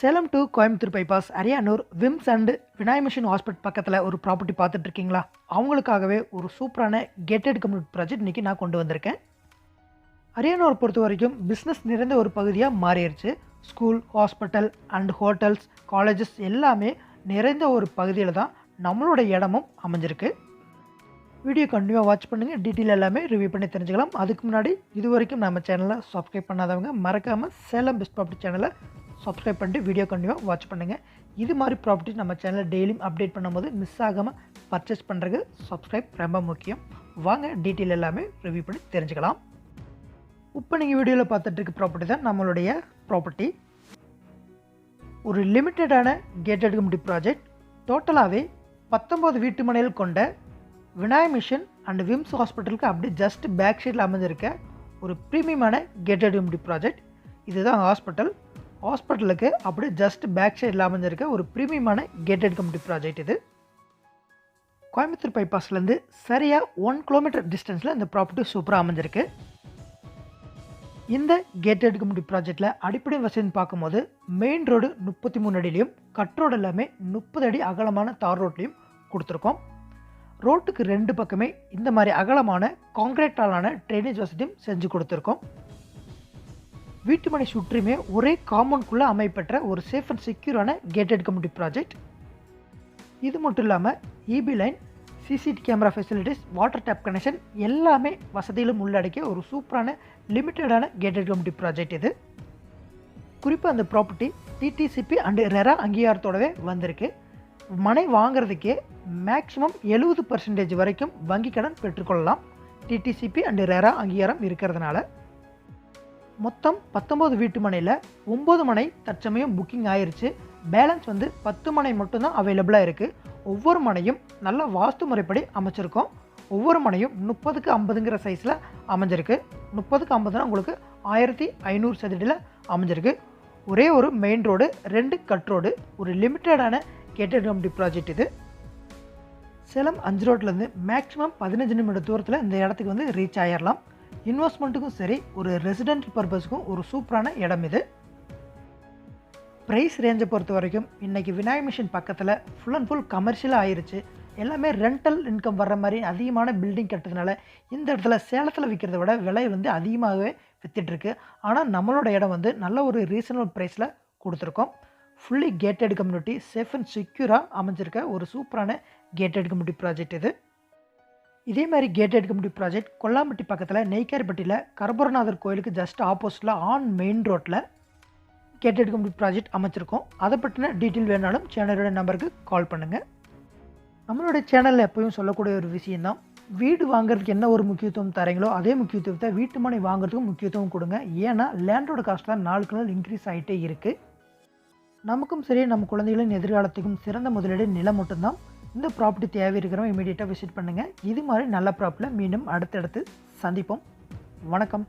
Salem to Coimbatore bypass Ariyanur VIMS and Vinayaka mission hospital பக்கத்தில் ஒரு property பார்த்துட்டு இருக்கீங்களா அவங்களுக்காகவே ஒரு சூப்பரான கேட்டட் கம்யூனிட்டி ப்ராஜெக்ட் இன்றைக்கி நான் கொண்டு வந்திருக்கேன். அரியானூர் பொறுத்த வரைக்கும் பிஸ்னஸ் நிறைந்த ஒரு பகுதியாக மாறிடுச்சு. School hospital and hotels colleges எல்லாமே நிறைந்த ஒரு பகுதியில் தான் நம்மளோட இடமும் அமைஞ்சிருக்கு. வீடியோ கண்டிப்பாக வாட்ச் பண்ணுங்கள் டீட்டெயில் எல்லாமே ரிவ்யூ பண்ணி தெரிஞ்சுக்கலாம். அதுக்கு முன்னாடி இது வரைக்கும் நம்ம சேனலை சப்ஸ்கிரைப் பண்ணாதவங்க மறக்காமல் சேலம் பெஸ்ட் ப்ராப்பர்ட்டி சேனலை சப்ஸ்கிரைப் பண்ணிட்டு வீடியோ கண்டிப்பாக வாட்ச் பண்ணுங்கள் இது மாதிரி ப்ராப்பர்ட்டி நம்ம சேனலில் டெய்லியும் அப்டேட் பண்ணும்போது மிஸ் ஆகாமல் பர்ச்சேஸ் பண்ணுறதுக்கு சப்ஸ்கிரைப் ரொம்ப முக்கியம். வாங்க டீட்டெயில் எல்லாமே ரிவ்யூ பண்ணி தெரிஞ்சுக்கலாம். இப்போ நீங்கள் வீடியோவில் பார்த்துட்டு இருக்க ப்ராப்பர்ட்டி தான் நம்மளுடைய ப்ராப்பர்ட்டி ஒரு லிமிட்டடான கேட்டட் கமிட்டி ப்ராஜெக்ட் டோட்டலாகவே பத்தொம்போது வீட்டு மனையில் கொண்ட விநாயக மிஷன் அண்ட் விம்ஸ் ஹாஸ்பிட்டலுக்கு அப்படியே ஜஸ்ட் பேக் சைடில் அமைஞ்சிருக்க ஒரு ப்ரீமியமான கேட்டட் கமிட்டி ப்ராஜெக்ட் இதுதான் ஹாஸ்பிட்டல் ஹாஸ்பிட்டலுக்கு அப்படியே ஜஸ்ட் பேக் சைடில் அமைஞ்சிருக்க ஒரு ப்ரீமியமான கேட்டட் கமிட்டி ப்ராஜெக்ட் இது. கோயம்புத்தூர் பைபாஸ்லேருந்து சரியாக ஒன் கிலோமீட்டர் டிஸ்டன்ஸில் இந்த ப்ராப்பர்ட்டி சூப்பராக அமைஞ்சிருக்கு. இந்த கேட்டட் கமிட்டி ப்ராஜெக்டில் அடிப்படை வசதின்னு பார்க்கும்போது மெயின் ரோடு முப்பத்தி மூணு அடியிலையும் கட் ரோடு எல்லாமே முப்பது அடி அகலமான தார் ரோட்லையும் கொடுத்துருக்கோம். ரோட்டுக்கு ரெண்டு பக்கமே இந்த மாதிரி அகலமான காங்கிரீட்டாலான ட்ரைனேஜ் வசதியும் செஞ்சு கொடுத்துருக்கோம். வீட்டு மனை சுற்றியுமே ஒரே காம்பவுண்ட்குள்ளே அமைப்பெற்ற ஒரு சேஃப் அண்ட் செக்யூரான கேட்டட் கம்யூனிட்டி ப்ராஜெக்ட் இது மட்டும் இல்லாமல் EB line CCTV camera facilities water tap connection எல்லாமே வசதியிலும் உள்ளடக்கிய ஒரு சூப்பரான லிமிட்டடான கேட்டட் கம்யூனிட்டி ப்ராஜெக்ட் இது. குறிப்பாக அந்த ப்ராப்பர்ட்டி டிடிசிபி அண்டு ரெரா அங்கீகாரத்தோடவே வந்திருக்கு. மனை வாங்குறதுக்கே மேக்ஸிமம் எழுபது பர்சன்டேஜ் வரைக்கும் வங்கி கடன் பெற்றுக்கொள்ளலாம் டிடிசிபி அண்டு ரெரா அங்கீகாரம் இருக்கிறதுனால. மொத்தம் பத்தொம்போது வீட்டு மனையில் ஒம்பது மனை தற்சமயம் புக்கிங் ஆயிருச்சு. பேலன்ஸ் வந்து பத்து மனை மட்டும்தான் அவைலபிளாக இருக்குது ஒவ்வொரு மனையும் நல்ல வாஸ்து முறைப்படி அமைச்சிருக்கோம். ஒவ்வொரு மனையும் முப்பதுக்கு ஐம்பதுங்கிற சைஸில் அமைஞ்சிருக்கு. முப்பதுக்கு ஐம்பதுனா உங்களுக்கு ஆயிரத்தி ஐநூறு சதுரடியில் அமைஞ்சிருக்கு. ஒரே ஒரு மெயின் ரோடு ரெண்டு கட் ரோடு ஒரு லிமிட்டடான கேட்டட் கம்பெனி ப்ராஜெக்ட் இது. சேலம் அஞ்சு ரோட்லேருந்து மேக்ஸிமம் பதினஞ்சு நிமிட தூரத்தில் இந்த இடத்துக்கு வந்து ரீச் ஆயிடலாம் இன்வெஸ்ட்மெண்ட்டுக்கும் சரி ஒரு ரெசிடென்ட் பர்பஸ்க்கும் ஒரு சூப்பரான இடம் இது. ப்ரைஸ் ரேஞ்சை பொறுத்த வரைக்கும் இன்றைக்கி விநாயக மிஷின் பக்கத்தில் ஃபுல் அண்ட் ஃபுல் கமர்ஷியலாக ஆயிருச்சு. எல்லாமே ரெண்டல் இன்கம் வர்ற மாதிரி அதிகமான பில்டிங் கட்டுறதுனால இந்த இடத்துல சேலத்தில் விற்கிறத விட விலை வந்து அதிகமாகவே விற்றுட்ருக்கு ஆனால் நம்மளோட இடம் வந்து நல்ல ஒரு ரீசனபிள் ப்ரைஸில் கொடுத்துருக்கோம். Fully gated community safe and செக்யூராக அமைஞ்சிருக்க ஒரு சூப்பரான கேட்டட் கம்யூனிட்டி ப்ராஜெக்ட் இது. இதே மாதிரி கேட்டட் கம்யூனிட்டி ப்ராஜெக்ட் கொல்லாம்பட்டி பக்கத்தில் நெய்க்கார்பட்டியில் கரபுரநாதர் கோயிலுக்கு ஜஸ்ட் ஆப்போசிட்டில் ஆன் மெயின் ரோட்டில் கேட்டட் கம்யூனிட்டி ப்ராஜெக்ட் அமைச்சிருக்கோம். அதை பற்றின டீட்டெயில் வேணாலும் சேனலோட நம்பருக்கு கால் பண்ணுங்கள் நம்மளுடைய சேனலில் எப்போயும் சொல்லக்கூடிய ஒரு விஷயந்தான் வீடு வாங்குறதுக்கு என்ன ஒரு முக்கியத்துவம் தரீங்களோ அதே முக்கியத்துவத்தை வீட்டு மனை வாங்குறதுக்கும் முக்கியத்துவம் கொடுங்க. ஏன்னா லேண்டோட காஸ்ட் தான் நாளுக்கு நாள் இன்க்ரீஸ் ஆகிட்டே இருக்குது நமக்கும் சரி நம்ம குழந்தைகளின் எதிர்காலத்துக்கும் சிறந்த முதலீடு நிலம் மட்டும்தான். இந்த ப்ராப்பர்ட்டி தேவை இருக்கிறவங்க இமீடியட்டாக விசிட் பண்ணுங்கள் இது மாதிரி நல்ல ப்ராப்பர்ட்டியில் மீண்டும் அடுத்தடுத்து சந்திப்போம். வணக்கம்.